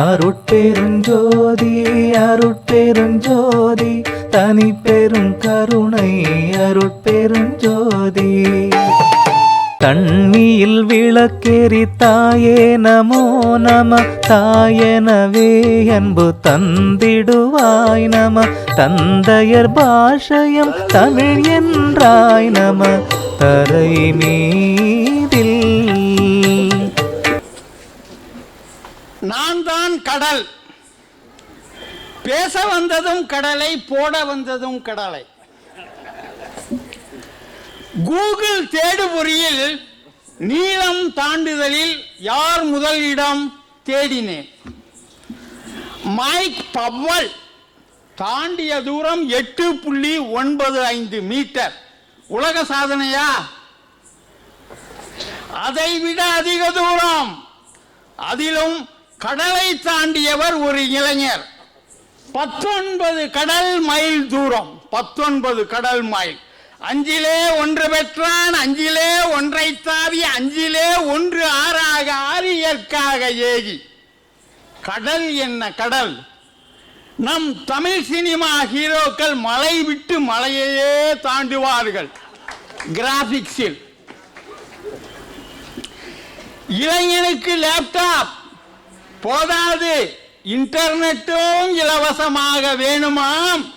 அருட்பெருஞ்சோதி அருட்பெருஞ்சோதி தனி பெரும் கருணை அருட்பெருஞ்சோதி. தண்ணியில் விளக்கேறி தாயே நமோ நம தாயனவே அன்பு தந்திடுவாய் நம. தந்தையர் பாஷயம் தமிழ் என்றாய் நம. தரை மீ நான் தான் கடல். பேச வந்ததும் கடலை போட வந்ததும் கடலை. கூகுள் தேடுபொறியில் நீளம் தாண்டுதலில் யார் முதல் இடம் தேடினேன். மைக் பவ்வல் தாண்டிய தூரம் எட்டு புள்ளி ஒன்பது ஐந்து மீட்டர். உலக சாதனையா? அதை விட அதிக தூரம். அதிலும் கடலை தாண்டியவர் ஒரு இளைஞர். பத்தொன்பது கடல் மைல் தூரம். பத்தொன்பது கடல் மைல். அஞ்சிலே ஒன்று பெற்றான் அஞ்சிலே ஒன்றை தாவி அஞ்சிலே ஒன்று ஆறாக ஆரியற்காக ஏகி கடல் என்ன கடல்? நம் தமிழ் சினிமா ஹீரோக்கள் மலை விட்டு மலையையே தாண்டுவார்கள். கிராபிக்ஸில் இளைஞனுக்கு லேப்டாப் போதாது. இன்டர்நெட்டும் இலவசமாக வேணுமாம்.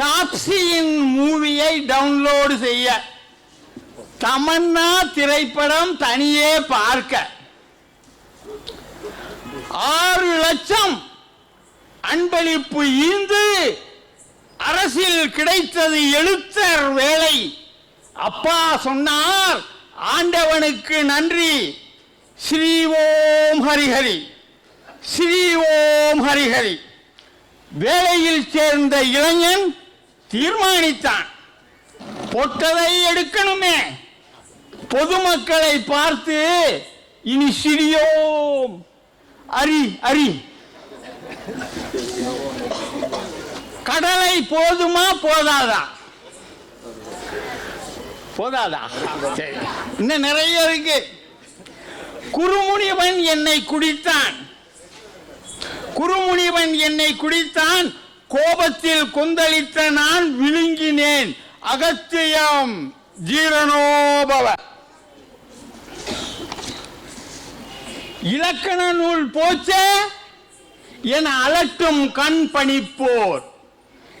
டாப்ஸியின் மூவியை டவுன்லோடு செய்ய. தமன்னா திரைப்படம் தனியே பார்க்க. ஆறு லட்சம் அன்பளிப்பு ஈந்து அரசில் கிடைத்தது எழுத்தர் வேலை. அப்பா சொன்னார் ஆண்டவனுக்கு நன்றி. ஸ்ரீ ஓம் ஹரிஹரி ஸ்ரீ ஓம் ஹரிஹரி. வேலையில் சேர்ந்த இளைஞன் தீர்மானித்தான். பொட்டதை எடுக்கணுமே. பொதுமக்களை பார்த்து இனி சிறியோம். அரி அரி. கடலை போதுமா போதாதா? போதாதா? சரி. இன்னும் நிறைய இருக்கு. குருமுனிவன் என்னை குடித்தான். குருமுனிவன் என்னை குடித்தான். கோபத்தில் கொந்தளித்த நான் விழுங்கினேன். அகத்தியம் ஜீரணோபவ. இலக்கண நூல் போச்சே? என அலட்டும் கண் பணிப்போர்.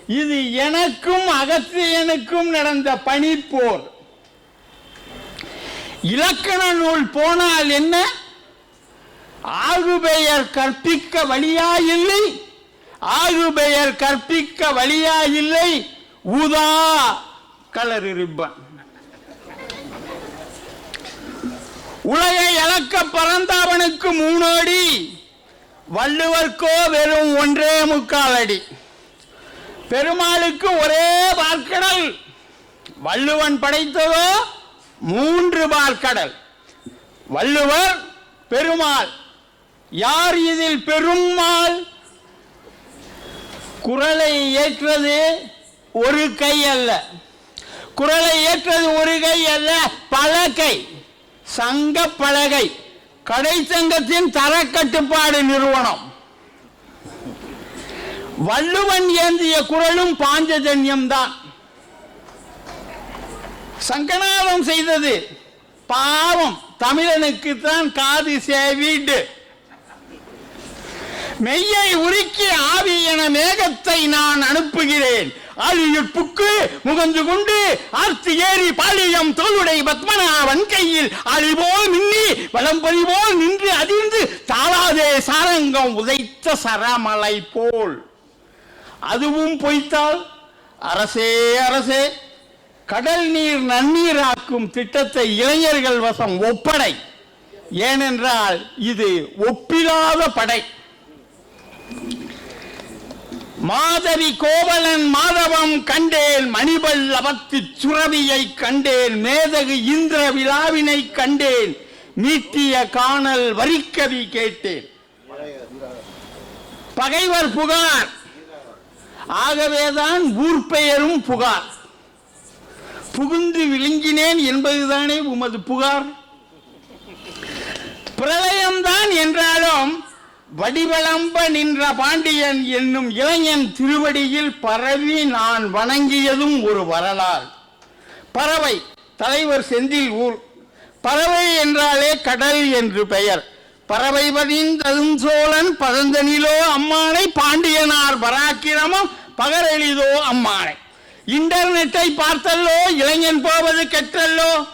இது எனக்கும் அகத்தியனுக்கும் நடந்த பணிப்போர். இலக்கண நூல் போனால் என்ன? ஆகுபெயர் கற்பிக்க வழியாயில்லை. ஆகுபெயர் கற்பிக்க வழியாயில்லை. ஊதா கலர் ரிப்பன் உலகை இழக்க பறந்தவனுக்கு மூணோடி. வள்ளுவர்க்கோ வெறும் ஒன்றே முக்கால் அடி பெருமாளுக்கு ஒரே பார்க்கடல். வள்ளுவன் படைத்ததோ மூன்று பார்க்கடல். வள்ளுவர் பெருமாள். யார் இதில் பெருமாள்? குரலை ஏற்றது ஒரு கை அல்ல. குரலை ஏற்றது ஒரு கை அல்ல பல கை. சங்க பலகை. கடை சங்கத்தின் தரக்கட்டுப்பாடு நிறுவனம். வள்ளுவன் ஏந்திய குரலும் பாஞ்சஜன்யம்தான். சங்கநாதம் செய்தது பாவம். தமிழனுக்கு தான் காது சேவீடு மெய்யை உருக்கி ஆவி என மேகத்தை நான் அனுப்புகிறேன். ஆழியுட் புக்கு முகந்து கொண்டு ஆர்த்தி ஏறி பாலியம் தோளுடை பத்மநாபன் கையில் அழிபோல் மின்னி வளம்பரி போல் நின்று அதிர்ந்து தாளாதே சாரங்கம் உதைத்த சரமலை போல். அதுவும் பொய்த்தால் அரசே அரசே கடல் நீர் நன்னீராக்கும் திட்டத்தை இளைஞர்கள் வசம் ஒப்படை. ஏனென்றால் இது ஒப்பிலாத படை. மாதவி கோவலன் மாதவம் கண்டேன் மணிபல் அவத்து சுரவியை கண்டேன் மேதகு இந்திர விழாவினை கண்டேன் மீட்டிய காணல் வரிக்கவி கேட்டேன். பகைவர் புகார். ஆகவேதான் ஊர் பெயரும் புகார். புகுந்து விழுங்கினேன் என்பதுதானே உமது புகார்? பிரளயம்தான் என்றாலும் வடிவளம்ப நின்ற பாண்டியன் என்னும் இளைஞன் திருவடியில் பரவி நான் வணங்கியதும் ஒரு வரலாறு. பறவை தலைவர் செந்தில் ஊர். பறவை என்றாலே கடல் என்று பெயர். பறவை பதிந்ததும் சோழன் பதந்தனிலோ அம்மானை பாண்டியனார் பராக்கிரமம் பகரெளிதோ அம்மானை. இன்டர்நெட்டை பார்த்தல்லோ இளைஞன் போவது கெற்றல்லோ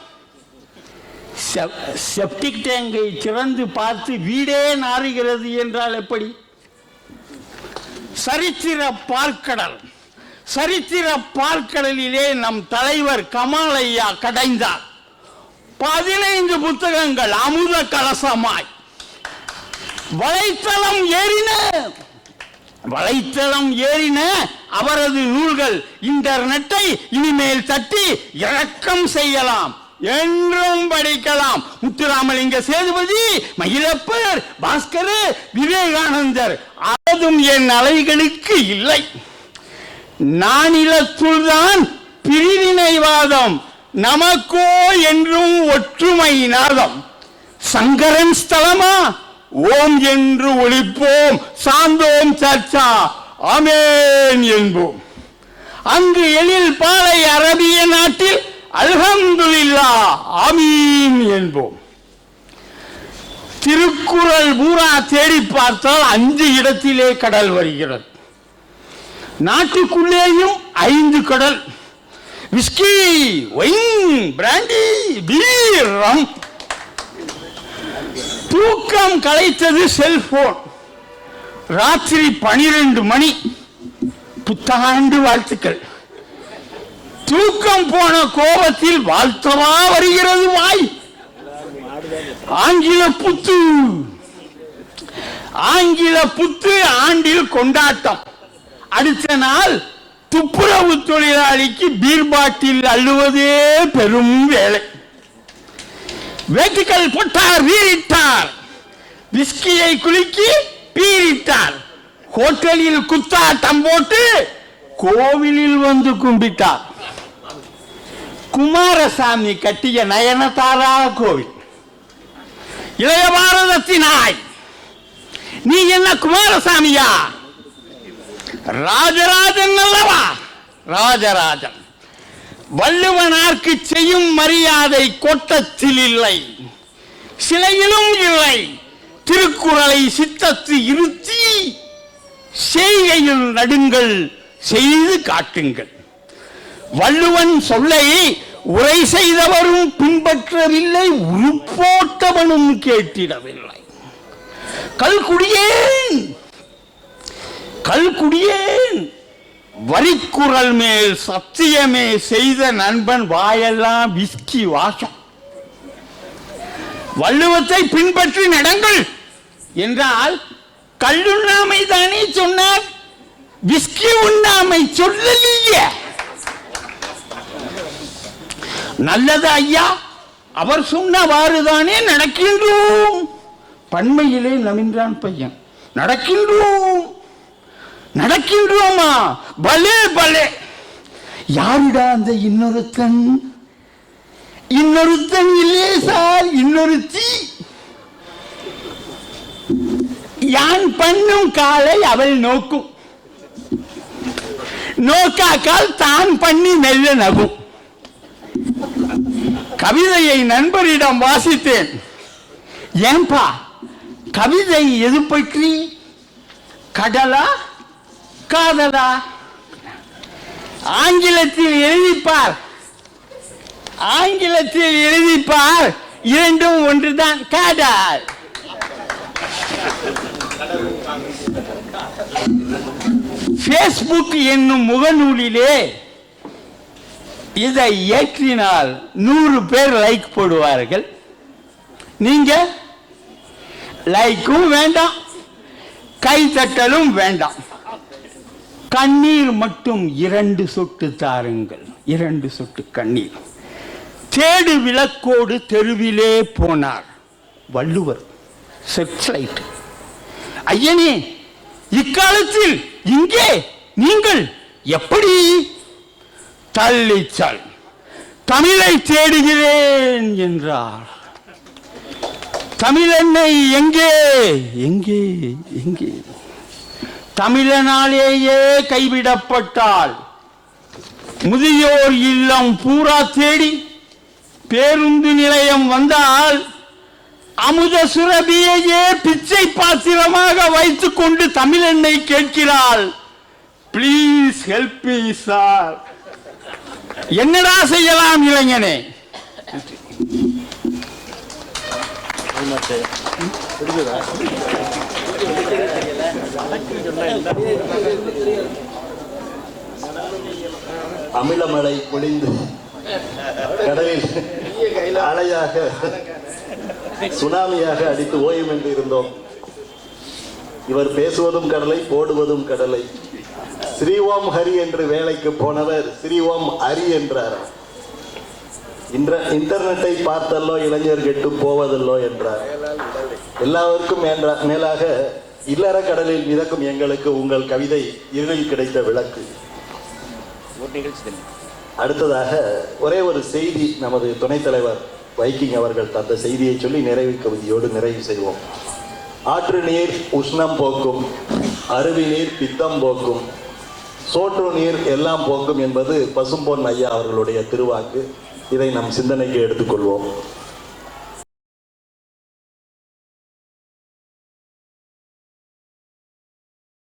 செப்டிக் டேங்கை திறந்து பார்த்து வீடே நாறுகிறது என்றால் எப்படி? சரித்திர பார்க்கடல். சரித்திர பார்க்கடலிலே நம் தலைவர் கமாலையா கடைந்தார். பதினைந்து புத்தகங்கள் அமுத கலசமாய். வலைத்தளம் ஏறின. வலைத்தளம் ஏறின. அவரது நூல்கள் இன்டர்நெட்டை இனிமேல் தட்டி இறக்கம் செய்யலாம். என்றும் படிக்கலாம். முத்துராமலிங்க சேதுபதி மயிலப்பர் பாஸ்கர் விவேகானந்தர். அதும் என் அலைகளுக்கு இல்லை. நானிலத்துள்தான் பிரிவினைவாதம் நமக்கோ என்றும் ஒற்றுமை நாதம். சங்கரன் ஸ்தலமா? ஓம் என்று ஒழிப்போம். சாந்தோம் சர்ச்சா ஆமேன் என்போம். அங்கு எழில் பாலை அரபிய நாட்டில் அல்ஹம்துல்லா ஆமீன் என்போம். திருக்குறள் பூரா தேடி பார்த்தால் அஞ்சு இடத்திலே கடல் வருகிறது. நாட்டுக்குள்ளேயும் ஐந்து கடல். விஸ்கி ஒயின் பிராண்டி வீரம் தூக்கம் கலைத்தது செல்போன். ராத்திரி பனிரெண்டு மணி. புத்தாண்டு வாழ்த்துக்கள். தூக்கம் போன கோபத்தில் வாழ்த்தமா வருகிறது வாய். ஆங்கில புத்து. ஆங்கில புத்து ஆண்டில் கொண்டாட்டம். அடுத்த நாள் துப்புரவு தொழிலாளிக்கு பீர் பாட்டில் அள்ளுவதே பெரும் வேலை. வேட்டுக்கள் போட்டார் வீரிட்டார் விஸ்கியை குலுக்கி பீரிட்டார் ஹோட்டலில் குத்தாட்டம் போட்டு கோவிலில் வந்து கும்பிட்டார். குமாரசாமி கட்டிய நயனதாரா கோவில். இளைய பாரதத்தினாய் நீ என்ன குமாரசாமியா? ராஜராஜன் அல்லவா? ராஜராஜன். வள்ளுவனார்க்கு செய்யும் மரியாதை கோட்டத்தில் இல்லை. சிலையிலும் இல்லை. திருக்குறளை சித்தத்து இருத்தி செய்கையில் நடுங்கள் செய்து காட்டுங்கள். வள்ளுவன் சொல்லை உரை செய்தவரும் பின்பற்றவில்லை உருப்போட்டவனும் கேட்டிடவில்லை. கல்குடியேன் கல்குடியேன் வரிக்குரல் மேல் சத்தியமே செய்த நண்பன் வாயெல்லாம் விஸ்கி வாசம் வள்ளுவத்தை பின்பற்றி நடங்கள் என்றால் கல்லுண்ணாமை தானே சொன்னார் விஸ்கி உண்ணாமை சொல்லலையே. நல்லது ஐயா. அவர் சொன்னவாறு தானே நடக்கின்றோம். பண்மையிலே நமின்றான் பையன். நடக்கின்றோம். நடக்கின்றோமா? பலே பலே. யாருடா அந்த இன்னொருத்தன்? இன்னொருத்தன் இல்லையே சார் இன்னொருத்தி. யான் பண்ணும் காலை அவள் நோக்கும். நோக்காக்கால் தான் பண்ணி மெல்ல நகும். கவிதையை நண்பரிடம் வாசித்தேன். ஏன்பா கவிதை எது பற்றி? கடலா காதலா? ஆங்கிலத்தில் எழுதிப்பார். ஆங்கிலத்தில் எழுதிப்பார். இரண்டும் ஒன்றுதான் காடல் ஃபேஸ்புக் என்னும் முகநூலிலே இதை ஏற்றினால் நூறு பேர் லைக் போடுவார்கள். நீங்க லைக்கும் வேண்டாம் கை தட்டலும் வேண்டாம். கண்ணீர் மட்டும் இரண்டு சொட்டு தாருங்கள். இரண்டு சொட்டு கண்ணீர். தேடு விளக்கோடு தெருவிலே போனார். வள்ளுவர் செர்ச்லைட் ஐயனே இக்காலத்தில் இங்கே நீங்கள் எப்படி தள்ளிச்சல். தமிழை தேடுகிறேன் என்றார். தமிழெண்ணை எங்கே எங்கே எங்கே? தமிழனாலேயே கைவிடப்பட்டால் முதியோர் இல்லம் பூரா தேடி பேருந்து நிலையம் வந்தால் அமுத சுரபியையே பிச்சை பாத்திரமாக வைத்துக் கொண்டு தமிழெண்ணை கேட்கிறாள். ப்ளீஸ் ஹெல்ப் மீ சார் என்னடா செய்யலாம் இளைஞனே? அமிலமலை பொழிந்து கடலில் அலையாக சுனாமியாக அடித்து ஓயும் என்று இருந்தோம். இவர் பேசுவதும் கடலை போடுவதும் கடலை. ஸ்ரீஓம் ஹரி என்று வேலைக்கு போனவர் ஸ்ரீஓம் ஹரி என்றார். இன்டர்நெட்டை பார்த்தல்லோ இளைஞர் கெட்டு போவதல்லோ என்றார். எல்லாருக்கும் மேலாக இல்லற கடலில் மிதக்கும் எங்களுக்கு உங்கள் கவிதை இருளில் கிடைத்த விளக்கு. அடுத்ததாக ஒரே ஒரு செய்தி நமது துணைத் தலைவர் வைக்கிங் அவர்கள் தந்த செய்தியை சொல்லி நிறைவு கவிதையோடு நிறைவு செய்வோம். ஆற்று நீர் உஷ்ணம் போக்கும் அருவி நீர் பித்தம் போக்கும் சோற்று நீர் எல்லாம் போக்கும் என்பது பசும்பொன் ஐயா அவர்களுடைய திருவாக்கு. இதை நம் சிந்தனைக்கு எடுத்துக்கொள்வோம்.